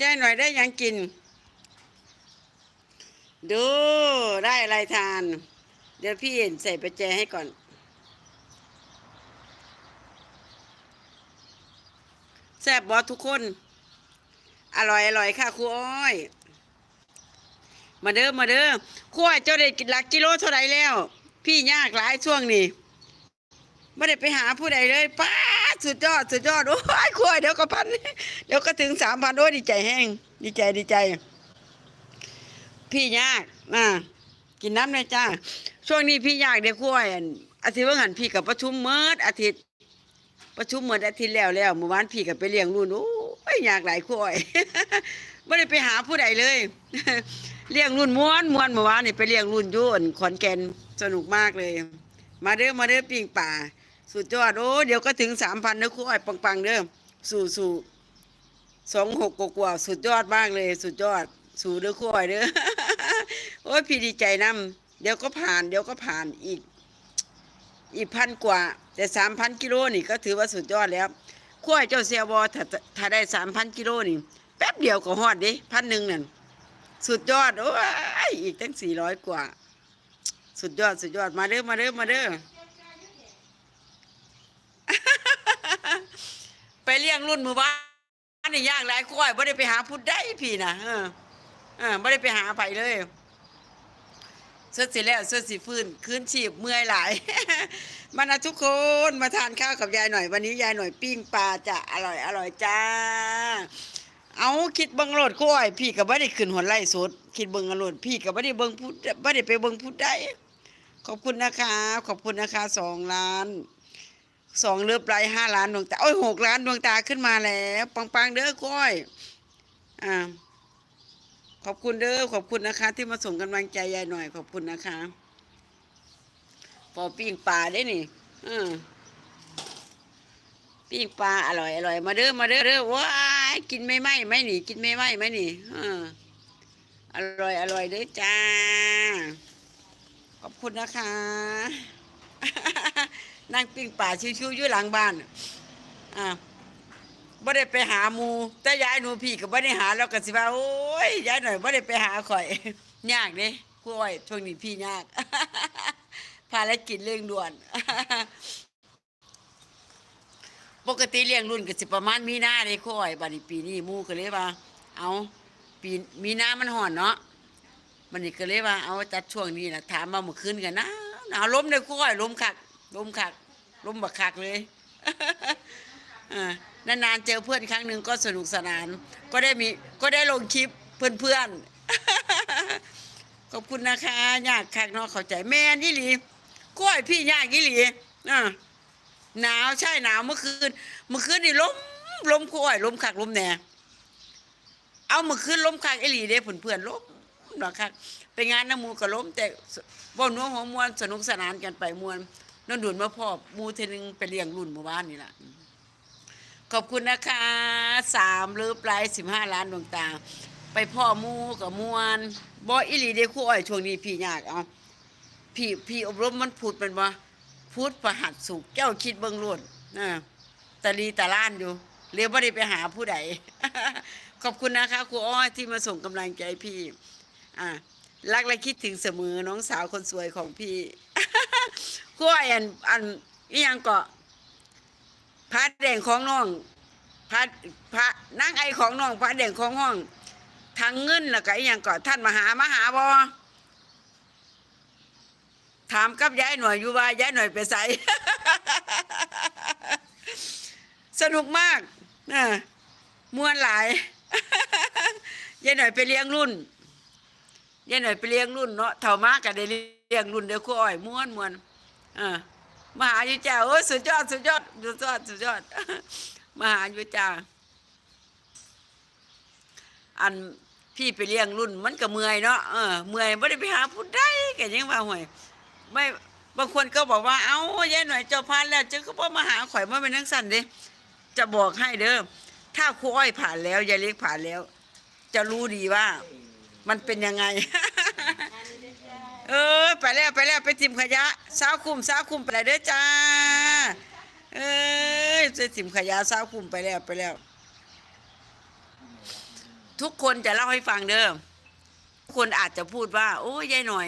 ยายหน่อยได้ยังกิน ดูได้อะไรทาน เดี๋ยวพี่เอ็นใส่ประแจให้ก่อน แซ่บบอทุกคน อร่อยอร่อยค่ะครูอ้อย มาเด้อมาเด้อครูอ้อยเจ้าได้กินหลักกิโลเท่าไรแล้ว พี่ยากหลายช่วงนี้ไม่ได้ไปหาผู้ใดเลยป้า สุดยอดสุดยอดโอ้ยครูอ้อยเดี๋ยวก็พันเดี๋ยวก็ถึงสามพันโอ้ยดีใจแห้งดีใจดีใจ พี่ยากนะกินน้ำเลยจ้าช่วงนี้พี่ยากเดี๋ยวครูอ้อยอาทิตย์ว่าหันพี่กับประชุมเมิดอาทิตย์ ประชุมเมื่ออาทิตย์แล้วแล้วเมื่อวานพี่กับไปเลี้ยงรุ่นโอ้ยยากหลายข้อยไม่ได้ไปหาผู้ใดเลยเลี้ยงรุ่นม้วนม้วนเมื่อวานนี่ไปเลี้ยงรุ่นยุ่นขอนแก่นสนุกมากเลย มาเด้อมาเด้อปิงป่า สุดยอดโอ้เดี๋ยวก็ถึงสามพันเด้อข้อยปังๆเด้อสู่สู่สองหกกว่าสุดยอดมากเลย สุดยอด สู่เด้อข้อยเด้อโอ้ยพี่ดีใจนํเดี๋ยวก็ผ่าน เดี๋ยวก็ผ่านอีก อีกพันกว่า แต่สามพันกิโลนี่ก็ถือว่าสุดยอดแล้วขั้วเจ้าเซียบอถ้าถ้าได้สามพันกิโลนี่แป๊บเดียวก็ฮอดดิพันหนึ่งนั่นสุดยอดโอ้ยอีกตั้งสี่ร้อยกว่า สุดยอดสุดยอดมาเด้อมาเด้อมาเด้อ ไปเลี้ยงรุ่นมือบ้านนี่ยากหลายขั้วไม่ได้ไปหาพุดได้พี่นะเออเออไม่ได้ไปหาไผเลยเสื้อสีแล้วเสื้อสีฟื้นคืนชีพเมื่อยหลายมานะทุกคนมาทานข้าวกับยายหน่อย วันนี้ยายหน่อยปิ้งปลาจะอร่อยอร่อยจ้า เอาคิดเบิ่งโลดก้อยพี่ก็บ่ได้ขึ้นหัวไล่สดคิดเบิ่งอรดพี่ก็บ่ได้เบิ่งพูดบ่ได้ไปเบิ่งพูดได้ขอบคุณนะคะ ขอบคุณนะคะสองล้าน สองเลือบไรห้าล้านดวงตาโอ้ยหกล้านดวงตาขึ้นมาแล้วปังๆเด้อก้อยอ่าขอบคุณเด้อขอบคุณนะคะ ที่มาส่งกำลังใจยายหน่อย ขอบคุณนะคะพอปิ้งปลาได้นี่เออปิ้งปลาอร่อยอร่อยมาเด้อมาเด้อเด้อว้ายกินไม่ไหมไหมนี่กินไม่ไหมไหมนี่เอออร่อยอร่อยเด้อจ้า ขอบคุณนะคะ นั่งปิ้งปลาชิวๆอยู่หลังบ้านอ่าบ่ได้ไปหาหมูแต่ยายหนูพี่ก็บ่ได้หาแล้วก็สิว่าโอ้ยยายหน่อยบ่ได้ไปหาข่อยยากเด้กล้วยช่วงนี้พี่ยากภารกิจเร่งด่วน ปกติเลี้ยงรุ่นก็สิประมาณมีนาเด้ค่อยบัดนี้ปีนี้หมูก็เลยว่า เอาปีมีนามันฮ้อนเนาะมันนี่ก็เลยว่าเอาจัดช่วงนี้นะถามมาเมื่อคืนกันนะหนาวล้มเด้อค่อยล้มคักล้มคัก ล้มบักคักเลยอ่านานๆเจอเพื่อนครั้งหนึ่งก็สนุกสนาน ก็ได้มีก็ได้ลงคลิปเพื่อนๆขอบคุณนะคะยากคักเนาะเข้าใจแม่นี่หลีกล้วยพี่ยากนี่หลีอ่าหนาวใช่หนาวเมื่อคืนเมื่อคืนนี่ล้มล้มกล้วยล้มคักล้มแหน่เอาเมื่อคืนล้มคักไอหลีเด้เพื่อนๆล้มหรอคักไปงานน้ำมูกับลมแต่บ่นัวหัวมวนสนุกสนานกันไปมวน นั่นดุนมาพ่อมูเทนึงไปเลี้ยงรุ่นเมื่อวานนี่แหละขอบคุณนะคะสามหรือปลายสิบห้าล้านดวงตา ไปพ่อมูกับมวนบออิลีเดคู่อ้อยช่วงนี้พี่ยากเอาพี่พี่อบรมมันพูดเป็นว่าพูดประหัดสุกเจ้าคิดเบิ่งรุ่นนะตะลีตะล้านอยู่เรียกว่าได้ไปหาผู้ใดขอบคุณนะคะครูอ้อยที่มาส่งกำลังใจพี่ อะรักและคิดถึงเสมอน้องสาวคนสวยของพี่ ครูอ้อยอันอันอีหยังเกาะพระแดงของน้องพระพระนางไอของน้องพระแดงของห้องทางเงินแล้วก็อีหยังก็ท่านมาหามาหาบอถามกับยายหน่อยอยู่ว่ายายหน่อยไปใส่สนุกมากนะมวนหลายยายหน่อยไปเลี้ยงรุ่นยายหน่อยไปเลี้ยงรุ่นเนาะเท่ามากก็ได้เลี้ยงรุ่นเดี๋ยวคู่อ้อยม้วนมวน อ่ามหาอยู่จ้าโอ้สุดยอดสุดยอดสุดยอดสุดยอดมหาอยู่จ้าอันพี่ไปเลี้ยงรุ่นมันก็เมื่อยเนาะเออเมื่อยไม่ได้ไปหาผู้ใดแกยังว่าห่วยไม่บางคนก็บอกว่าเอ้ายายหน่อยเจ้าพันแล้วเจ้าก็บ่มาหาข่อยมาเป็นนังสั่นเด้จะบอกให้เด้อถ้าครูอ้อยผ่านแล้วยายเล็กผ่านแล้ว จะรู้ดีว่า มันเป็นยังไง เออ ไปแล้วไปแล้วไปทิมขยะสาวคุมสาวคุมไปแล้วเด้อจ้า เออไปทิมขยะสาวคุมไปแล้วไปแล้ว ทุกคนจะเล่าให้ฟังเด้อทุกคนอาจจะพูดว่า โอ้ยยายหน่อย